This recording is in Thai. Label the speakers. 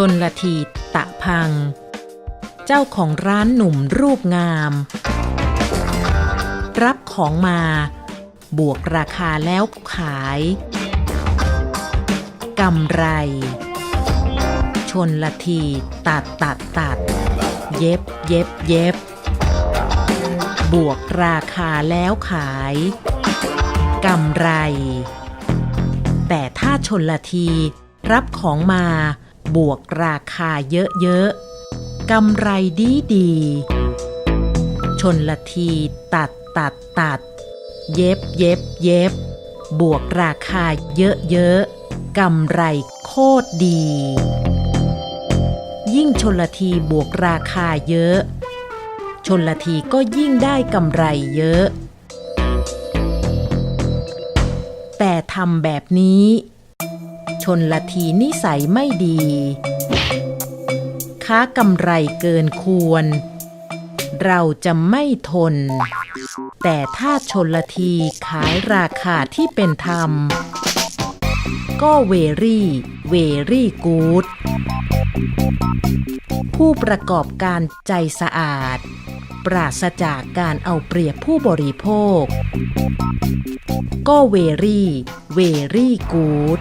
Speaker 1: ชนละทีตะพัง เจ้าของร้านหนุ่มรูปงาม รับของมา บวกราคาแล้วขายกำไร ชนละทีตัดตัดตัด เย็บเย็บเย็บบวกราคาแล้วขายกำไร แต่ถ้าชนละทีรับของมา บวกราคาเยอะๆกำไรดีดีๆ ชนละทีตัดตัดตัด เย็บเย็บเย็บบวกราคาเยอะๆกำไรโคตรดี ยิ่งชนละทีบวกราคาเยอะ ชนละทีก็ยิ่งได้กำไรเยอะ แต่ทำแบบนี้ ชนละทีนิสัยไม่ดี ค้ากำไรเกินควร เราจะไม่ทน แต่ถ้าชนละทีขายราคาที่เป็นธรรม ก็เวรี่เวรี่กูดผู้ประกอบการใจสะอาด ปราศจากการเอาเปรียบผู้บริโภค ก็เวรี่เวรี่กู๊ด